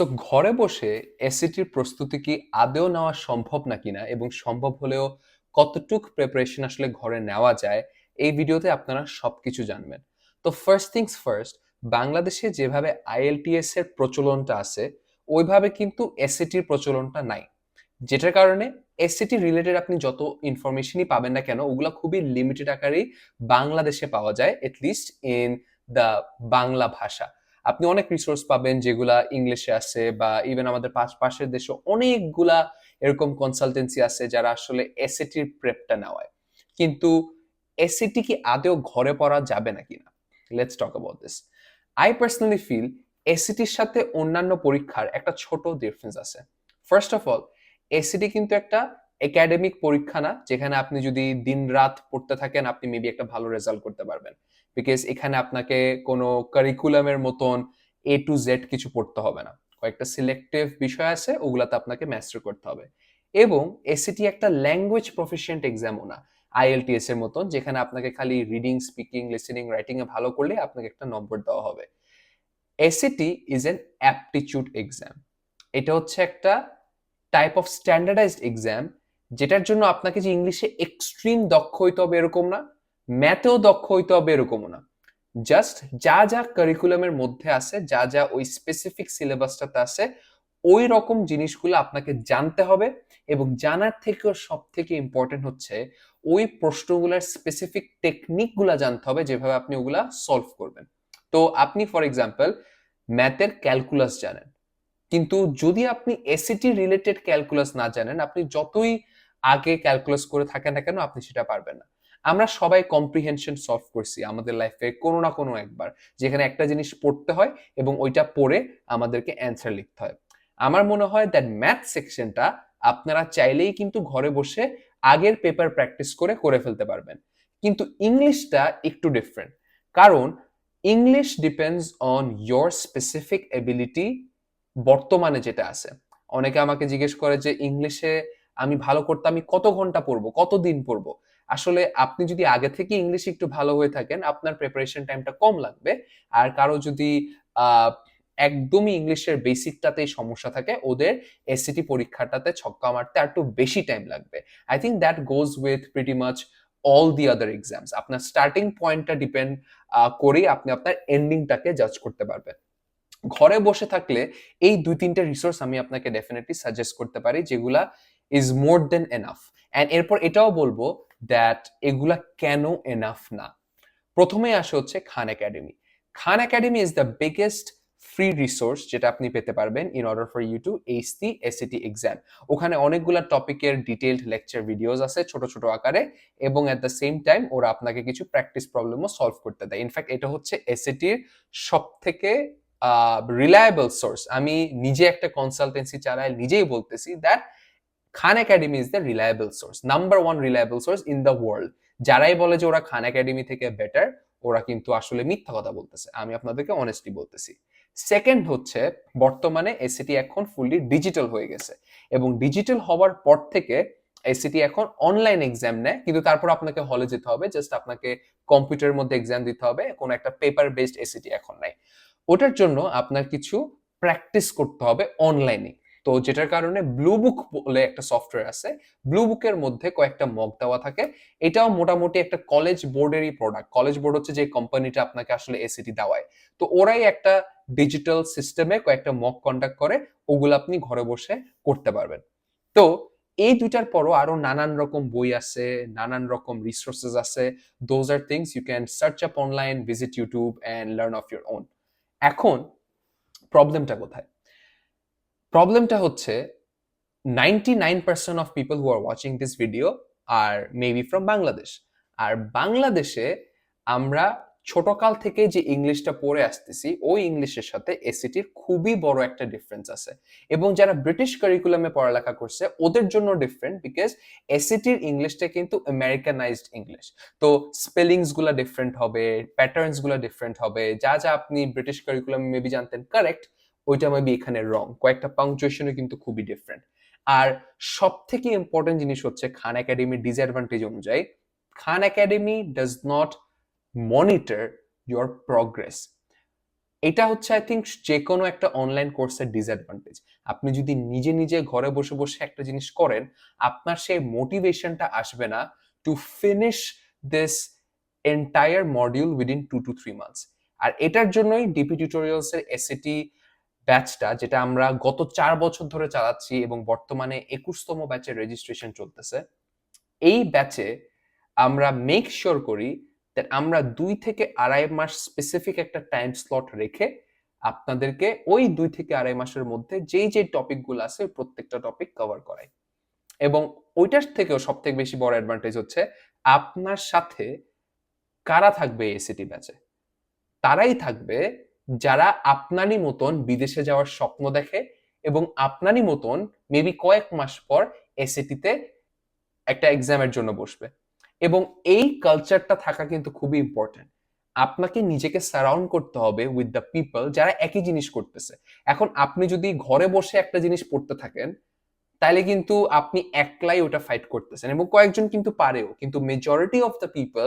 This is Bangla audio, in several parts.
সো ঘরে বসে এসিটির প্রস্তুতি কি আদেও নেওয়া সম্ভব নাকি না এবং সম্ভব হলেও কতটুক প্রিপারেশন আসলে ঘরে নেওয়া যায়, এই ভিডিওতে আপনারা সবকিছু জানবেন। তো ফার্স্ট থিংস ফার্স্ট বাংলাদেশে যেভাবে আইএলটিএস এর প্রচলনটা আছে, ওইভাবে কিন্তু এসিটির প্রচলনটা নাই। যেটার কারণে এসিটি রিলেটেড আপনি যত ইনফরমেশনই পাবেন না কেন, ওগুলা খুবই লিমিটেড আকারেই বাংলাদেশে পাওয়া যায় এটলিস্ট ইন দ্য বাংলা ভাষা। আপনি অনেক রিসোর্স পাবেন যেগুলা ইংলিশে আছে বা ইভেন আমাদের পাশ পাশের দেশে অনেকগুলা এরকম কনসালটেন্সি আছে যারা আসলে এসিটির প্রেপটা নেওয়ায়। কিন্তু এসিটি কি আদেও ঘরে পড়া যাবে না? Let's talk about this I personally feel এসিটির সাথে অন্যান্য পরীক্ষার একটা ছোট ডিফারেন্স আছে। ফার্স্ট অফ অল এসিটি কিন্তু একটা একাডেমিক পরীক্ষা না, যেখানে আপনি যদি দিন রাত পড়তে থাকেন, আপনি মেবি একটা ভালো রেজাল্ট করতে পারবেন। বিকজ এখানে আপনাকে কোনো কারিকুলামের মতন এ টু জেড কিছু পড়তে হবে না। কয়েকটা সিলেক্টিভ বিষয় আছে, ওগুলাতে আপনাকে ম্যাস্টার করতে হবে। এবং এসিটি একটা ল্যাঙ্গুয়েজ প্রফিসিয়েন্ট এক্সামও না আইএলটিএস এর মতন, যেখানে আপনাকে খালি রিডিং স্পিকিং লিসেনিং রাইটিং এ ভালো করলে আপনাকে একটা নম্বর দেওয়া হবে। ACT is an aptitude exam এটা হচ্ছে একটা টাইপ অফ স্ট্যান্ডার্ডাইজড এক্সাম যেটার জন্য আপনাকে যে ইংলিশে এক্সট্রিম দক্ষ হইতে হবে এরকম না। ম্যাথেও দক্ষ হইতে হবে এরকমও না। জাস্ট যা যা কারিকুলামের মধ্যে আছে, যা যা ওই স্পেসিফিক সিলেবাসটাতে আছে, ওই রকম জিনিসগুলো আপনাকে জানতে হবে এবং জানার থেকেও সব থেকে ইম্পর্টেন্ট হচ্ছে ওই প্রশ্নগুলোর স্পেসিফিক টেকনিকগুলো জানতে হবে যেভাবে আপনি ওগুলা সলভ করবেন। তো আপনি ফর এক্সাম্পল ম্যাথের ক্যালকুলাস জানেন, কিন্তু যদি আপনি এসিটি রিলেটেড ক্যালকুলাস না জানেন, আপনি যতই আগে ক্যালকুলাস করে থাকেন না কেন, আপনি সেটা পারবেন না। আমরা সবাই কম্প্রিহেনশন সলভ করছি আমাদের লাইফে কোনো না কোনো একবার, যেখানে একটা জিনিস পড়তে হয় এবং ওইটা পড়ে আমাদেরকে অ্যান্সার লিখতে হয়। আমার মনে হয় দ্যাট ম্যাথ সেকশনটা আপনারা চাইলেই কিন্তু ঘরে বসে আগের পেপার প্র্যাকটিস করে করে ফেলতে পারবেন। কিন্তু ইংলিশটা একটু ডিফারেন্ট কারণ English depends on your specific ability বর্তমানে যেটা আছে। অনেকে আমাকে জিজ্ঞেস করে যে ইংলিশে আমি ভালো করতে আমি কত ঘণ্টা পড়ব? কত দিন পড়ব? আসলে আপনি যদি আগে থেকে ইংলিশ একটু ভালো হয়ে থাকেন, আপনার প্রিপারেশন টাইমটা কম লাগবে। আর কারও যদি একদমই ইংলিশের বেসিকটাতেই সমস্যা থাকে, ওদের এসিটি পরীক্ষাটাতে ছক্কা মারতে আর একটু বেশি টাইম লাগবে। I think that goes with pretty much all the other exams আপনার স্টার্টিং পয়েন্টটা ডিপেন্ড করেই আপনি আপনার এন্ডিংটাকে জাজ করতে পারবেন। ঘরে বসে থাকলে এই দুই তিনটে রিসোর্স আমি আপনাকে ডেফিনেটলি সাজেস্ট করতে পারি, যেগুলা is more than enough and এরপর এটাও বলব দ্যাট এগুলা কেন এনাফ না? প্রথমে আসে হচ্ছে Khan academy Khan academy is the biggest free resource যেটা আপনি পেতে পারবেন in order for you to ace the ACT exam ওখানে অনেকগুলা টপিকের ডিটেলড লেকচার ভিডিওস আছে ছোট ছোট আকারে এবং অ্যাট দ্য সেম টাইম ওরা আপনাকে কিছু প্র্যাকটিস প্রবলেমও সলভ করতে দেয়। ইনফ্যাক্ট এটা হচ্ছে এসিটির সব থেকে রিলায়েবল সোর্স আমি নিজে একটা কনসালটেন্সি চালাই, নিজেই বলতেছি that Khan academy is the reliable source number one reliable source in the world যারাই বলে যে ওরা খান একাডেমি থেকে বেটার ওরা কিন্তু আসলে মিথ্যা কথা বলতেছে। আমি আপনাদেরকে অনেস্টলি বলতেছি। সেকেন্ড হচ্ছে, বর্তমানে এসিটি এখন ফুললি ডিজিটাল হয়ে গেছে এবং ডিজিটাল হওয়ার পর থেকে এসিটি এখন অনলাইন এক্সাম নেয়, কিন্তু তারপর আপনাকে হলে যেতে হবে জাস্ট আপনাকে কম্পিউটারের মধ্যে এক্সাম দিতে হবে, কোনো একটা পেপার বেসড এসিটি এখন নাই ওটার জন্য আপনার কিছু প্র্যাকটিস করতে হবে অনলাইনে তো যেটার কারণে ব্লু বুক বলে একটা সফটওয়্যার আছে ব্লু বুকের মধ্যে কয়েকটা মক দেওয়া থাকে। এটাও মোটামুটি একটা কলেজ বোর্ডেরই প্রোডাক্ট কলেজ বোর্ড হচ্ছে যে কোম্পানিটা আপনাকে আসলে এসিটি দেওয়ায়। তো ওরাই একটা ডিজিটাল সিস্টেমে কয়েকটা মক কন্ডাক্ট করে, ওগুলো আপনি ঘরে বসে করতে পারবেন। তো এই দুইটার পরও আরও নানান রকম বই আছে, নানান রকম রিসোর্সেস আছে। Those are things you can search up online visit YouTube and learn of your own এখন প্রবলেমটা কোথায়? প্রবলেমটা হচ্ছে ninety nine percent of people who are watching this video are maybe from Bangladesh are বাংলাদেশে আমরা ছোটকাল থেকে যে ইংলিশটা পড়ে আসতেছি, ওই ইংলিশের সাথে এসিটির খুবই বড় একটা ডিফারেন্স আছে। এবং যারা ব্রিটিশ কারিকুলামে পড়ালেখা করছে, ওদের জন্য ডিফারেন্ট বিকজ এসিটির ইংলিশটা কিন্তু আমেরিকানাইজড ইংলিশ তো স্পেলিংসগুলা ডিফারেন্ট হবে প্যাটার্নসগুলা ডিফারেন্ট হবে, যা যা আপনি ব্রিটিশ কারিকুলামে মেবি জানতেন কারেক্ট ওইটা মেবি এখানে রং কয়েকটা পাংচুয়েশনও কিন্তু খুবই ডিফারেন্ট আর সব থেকে ইম্পর্টেন্ট জিনিস হচ্ছে খান একাডেমির ডিসঅ্যাডভান্টেজ অনুযায়ী Khan Academy does not monitor your progress এটা হচ্ছে আই থিঙ্ক যে কোনো একটা অনলাইন কোর্সের ডিসঅ্যাডভান্টেজ আপনি যদি নিজে নিজে ঘরে বসে বসে একটা জিনিস করেন, আপনার সেই মোটিভেশনটা আসবে না to finish this entire module within two two three months আর এটার জন্যই ডিপি টিউটোরিয়ালস এর এসিটি ব্যাচটা যেটা আমরা গত চার বছর ধরে চালাচ্ছি এবং বর্তমানে একুশতম ব্যাচের রেজিস্ট্রেশন চলতেছে। এই ব্যাচে আমরা মেক শিওর করি দ্যাট আমরা দুই থেকে আড়াই মাস স্পেসিফিক একটা টাইম স্লট রেখে আপনাদেরকে ওই দুই থেকে আড়াই মাসের মধ্যে যেই যে টপিকগুলো আছে প্রত্যেকটা টপিক কভার করাই। এবং ওইটার থেকেও সব থেকে বেশি বড় অ্যাডভান্টেজ হচ্ছে আপনার সাথে কারা থাকবে এসিটি ব্যাচে তারাই থাকবে যারা আপনারই মতন বিদেশে যাওয়ার স্বপ্ন দেখে এবং আপনারই মতন মেবি কয়েক মাস পর এসিটিতে একটা এক্সামের জন্য বসবে। এবং এই কালচারটা থাকা কিন্তু খুবই ইম্পর্টেন্ট আপনাকে নিজেকে সারাউন্ড করতে হবে উইথ দ্য পিপল যারা একই জিনিস করতেছে। এখন আপনি যদি ঘরে বসে একটা জিনিস পড়তে থাকেন তাহলে কিন্তু আপনি একলাই ওটা ফাইট করতেছেন এবং কয়েকজন কিন্তু পারেও, কিন্তু majority of the people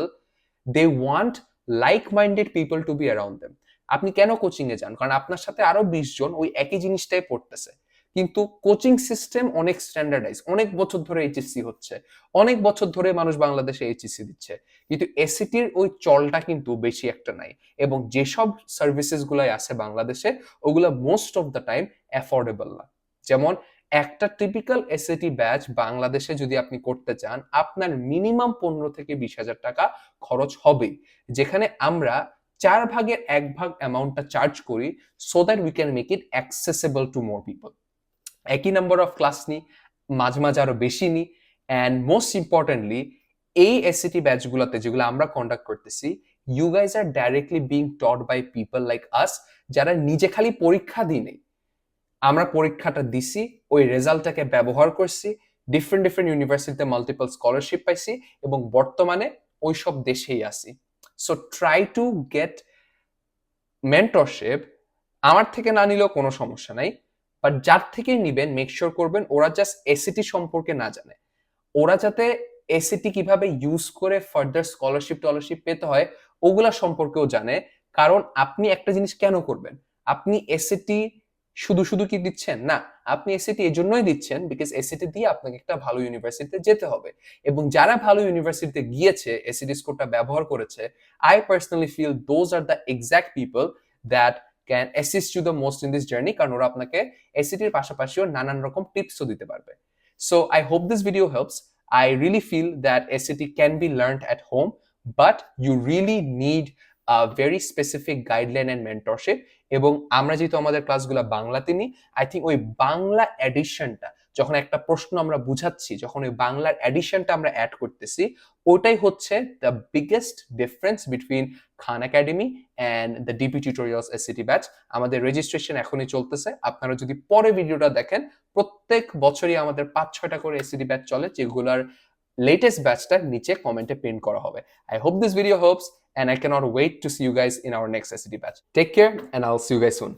they want like minded people to be around them আপনি কেন কোচিং এ যান? কারণ আপনার সাথে আরও বিশ জন ওই একই জিনিসটাই পড়তেছে। কিন্তু কোচিং সিস্টেম অনেক স্ট্যান্ডার্ডাইজ অনেক বছর ধরে এইচএসসি হচ্ছে, অনেক বছর ধরে মানুষ বাংলাদেশে এইচএসসি দিচ্ছে। কিন্তু এসিটির ওই চলটা কিন্তু বেশি একটা নাই এবং যেসব সার্ভিসেস গুলাই আছে বাংলাদেশে, ওগুলো most of the time affordable না। যেমন একটা টিপিক্যাল এসএটি ব্যাচ বাংলাদেশে যদি আপনি করতে চান, আপনার মিনিমাম পনেরো থেকে বিশ হাজার টাকা খরচ হবে যেখানে আমরা চার ভাগের এক ভাগ অ্যামাউন্টটা চার্জ করি so that we can make it accessible to more people একই নাম্বার অফ ক্লাস নিই মাঝে মাঝে আরও বেশি নিই অ্যান্ড মোস্ট ইম্পর্টেন্টলি এই এসিটি ব্যাচগুলোতে যেগুলো আমরা কন্ডাক্ট করতেছি you guys are directly being taught by people like us যারা নিজে খালি পরীক্ষা দিই নেই। আমরা পরীক্ষাটা দিছি, ওই রেজাল্টটাকে ব্যবহার করছি ডিফারেন্ট ডিফারেন্ট ইউনিভার্সিটিতে মাল্টিপল স্কলারশিপ পাইছি, এবং বর্তমানে ওই সব দেশেই আছি। So try to get mentorship আমার থেকে না নিলেও কোনো সমস্যা নাই। বাট যার থেকেই নিবেন মেক শিওর করবেন, ওরা জাস্ট এসিটি সম্পর্কে না জানে। ওরা যাতে এসিটি কীভাবে ইউজ করে ফার্দার স্কলারশিপ টলারশিপ পেতে হয়, ওগুলা সম্পর্কেও জানে। কারণ আপনি একটা জিনিস কেন করবেন? আপনি এসিটি শুধু শুধু কি দিচ্ছেন? না আপনি এসিটি এই জন্যই দিচ্ছেন বিকজ এসিটি দিয়ে আপনাকে একটা ভালো ইউনিভার্সিটিতে যেতে হবে। এবং যারা ভালো ইউনিভার্সিটিতে গিয়েছে এসিটি স্কোরটা ব্যবহার করেছে I personally feel those are the exact people that can assist you the most in this journey কারণ ওরা আপনাকে এসিটির পাশাপাশিও নানান রকম টিপসও দিতে পারবে। So I hope this video helps I really feel that SAT can be learned at home, but you really need very specific guideline and mentorship এবং আমরা যেহেতু আমাদের ক্লাসগুলো বাংলাতে নিই আই থিঙ্ক ওই বাংলা এডিশনটা যখন একটা প্রশ্ন আমরা বুঝাচ্ছি, যখন ওই বাংলার এডিশনটা আমরা অ্যাড করতেছি, ওটাই হচ্ছে the biggest difference between Khan Academy and the DP tutorials ACT batch আমাদের রেজিস্ট্রেশন এখনই চলতেছে। আপনারা যদি পরে ভিডিওটা দেখেন, প্রত্যেক বছরই আমাদের পাঁচ, ছয়টা করে এসিডি ব্যাচ চলে, যেগুলোর লেটেস্ট ব্যাচটা নিচে কমেন্টে পিন করা হবে। I hope this video hopes and I cannot wait to see you guys in our next SCD batch. Take care and I'll see you guys soon.